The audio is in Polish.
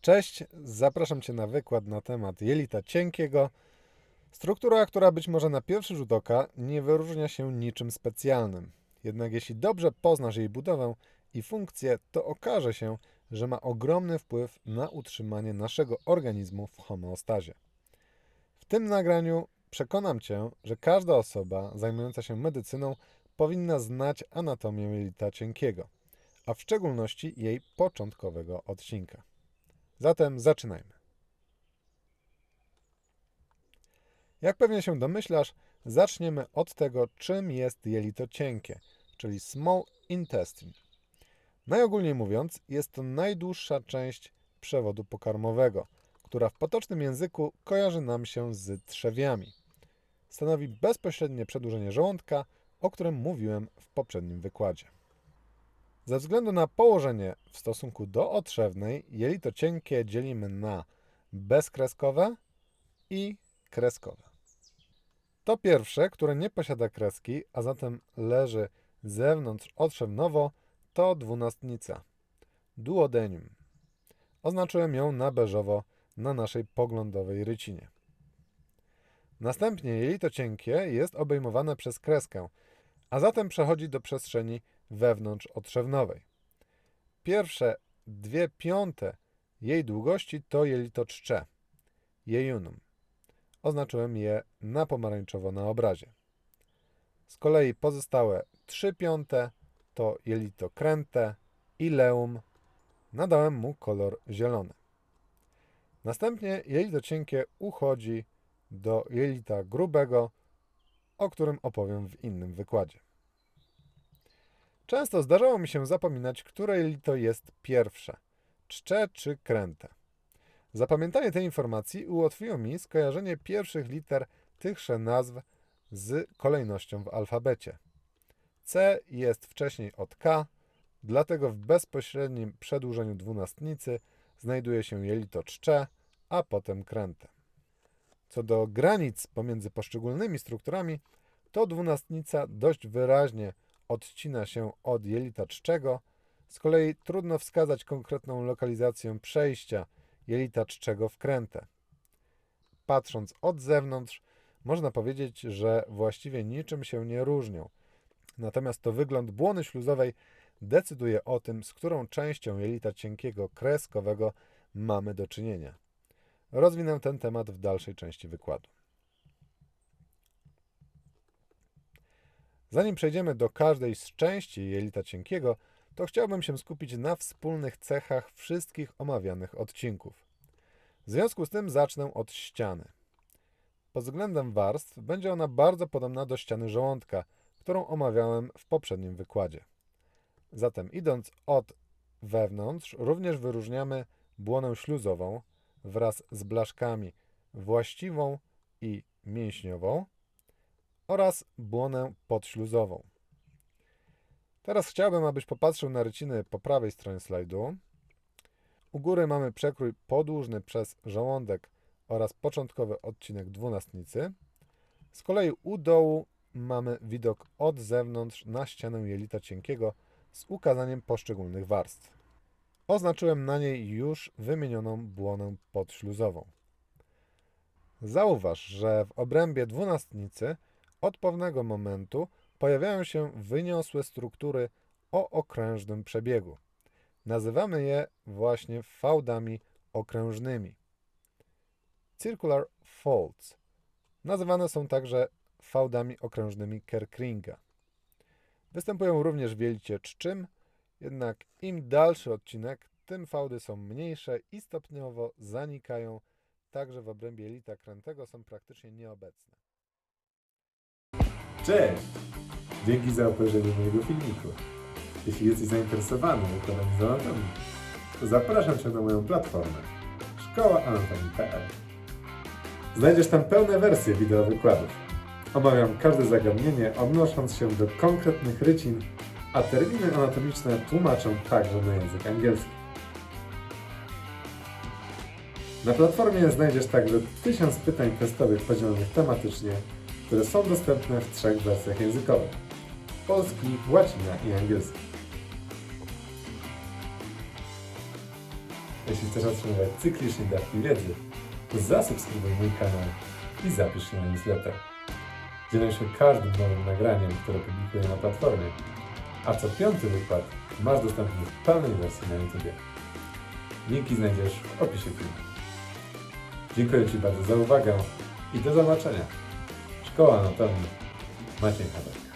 Cześć, zapraszam Cię na wykład na temat jelita cienkiego. Struktura, która być może na pierwszy rzut oka nie wyróżnia się niczym specjalnym. Jednak jeśli dobrze poznasz jej budowę i funkcję, to okaże się, że ma ogromny wpływ na utrzymanie naszego organizmu w homeostazie. W tym nagraniu przekonam Cię, że każda osoba zajmująca się medycyną powinna znać anatomię jelita cienkiego, a w szczególności jej początkowego odcinka. Zatem zaczynajmy. Jak pewnie się domyślasz, zaczniemy od tego, czym jest jelito cienkie, czyli small intestine. Najogólniej mówiąc, jest to najdłuższa część przewodu pokarmowego, która w potocznym języku kojarzy nam się z trzewiami. Stanowi bezpośrednie przedłużenie żołądka, o którym mówiłem w poprzednim wykładzie. Ze względu na położenie w stosunku do otrzewnej, jelito cienkie dzielimy na bezkreskowe i kreskowe. To pierwsze, które nie posiada kreski, a zatem leży zewnątrz otrzewnowo, to dwunastnica, duodenium. Oznaczyłem ją na beżowo na naszej poglądowej rycinie. Następnie jelito cienkie jest obejmowane przez kreskę, a zatem przechodzi do przestrzeni wewnątrz otrzewnowej. Pierwsze dwie piąte jej długości to jelito czcze, jejunum. Oznaczyłem je na pomarańczowo na obrazie. Z kolei pozostałe trzy piąte to jelito kręte, ileum. Nadałem mu kolor zielony. Następnie jelito cienkie uchodzi do jelita grubego, o którym opowiem w innym wykładzie. Często zdarzało mi się zapominać, które jelito jest pierwsze, czcze czy kręte. Zapamiętanie tej informacji ułatwiło mi skojarzenie pierwszych liter tychże nazw z kolejnością w alfabecie. C jest wcześniej od K, dlatego w bezpośrednim przedłużeniu dwunastnicy znajduje się jelito czcze, a potem kręte. Co do granic pomiędzy poszczególnymi strukturami, to dwunastnica dość wyraźnie odcina się od jelita czczego, z kolei trudno wskazać konkretną lokalizację przejścia jelita czczego w. Patrząc od zewnątrz, można powiedzieć, że właściwie niczym się nie różnią. Natomiast to wygląd błony śluzowej decyduje o tym, z którą częścią jelita cienkiego kreskowego mamy do czynienia. Rozwinę ten temat w dalszej części wykładu. Zanim przejdziemy do każdej z części jelita cienkiego, to chciałbym się skupić na wspólnych cechach wszystkich omawianych odcinków. W związku z tym zacznę od ściany. Pod względem warstw będzie ona bardzo podobna do ściany żołądka, którą omawiałem w poprzednim wykładzie. Zatem idąc od wewnątrz, również wyróżniamy błonę śluzową wraz z blaszkami właściwą i mięśniową oraz błonę podśluzową. Teraz chciałbym, abyś popatrzył na ryciny po prawej stronie slajdu. U góry mamy przekrój podłużny przez żołądek oraz początkowy odcinek dwunastnicy. Z kolei u dołu mamy widok od zewnątrz na ścianę jelita cienkiego z ukazaniem poszczególnych warstw. Oznaczyłem na niej już wymienioną błonę podśluzową. Zauważ, że w obrębie dwunastnicy od pewnego momentu pojawiają się wyniosłe struktury o okrężnym przebiegu. Nazywamy je właśnie fałdami okrężnymi. Circular folds. Nazywane są także fałdami okrężnymi Kerkringa. Występują również w jelicie czczym, jednak im dalszy odcinek, tym fałdy są mniejsze i stopniowo zanikają, także w obrębie jelita krętego są praktycznie nieobecne. Cześć! Dzięki za obejrzenie mojego filmiku. Jeśli jesteś zainteresowany z anatomii, to zapraszam Cię na moją platformę szkołaanatomii.pl Znajdziesz tam pełne wersje wideo wykładów. Omawiam każde zagadnienie odnosząc się do konkretnych rycin, a terminy anatomiczne tłumaczę także na język angielski. Na platformie znajdziesz także tysiąc pytań testowych podzielonych tematycznie które są dostępne w trzech wersjach językowych: polski, łacina i angielski. Jeśli chcesz otrzymywać cyklicznie dawki wiedzy, zasubskrybuj mój kanał i zapisz się na newsletter. Dzielę się każdym nowym nagraniem, które publikuję na platformie, a co piąty wykład masz dostępny w pełnej wersji na YouTube. Linki znajdziesz w opisie filmu. Dziękuję Ci bardzo za uwagę i do zobaczenia. 今日はあの多分マーチンさん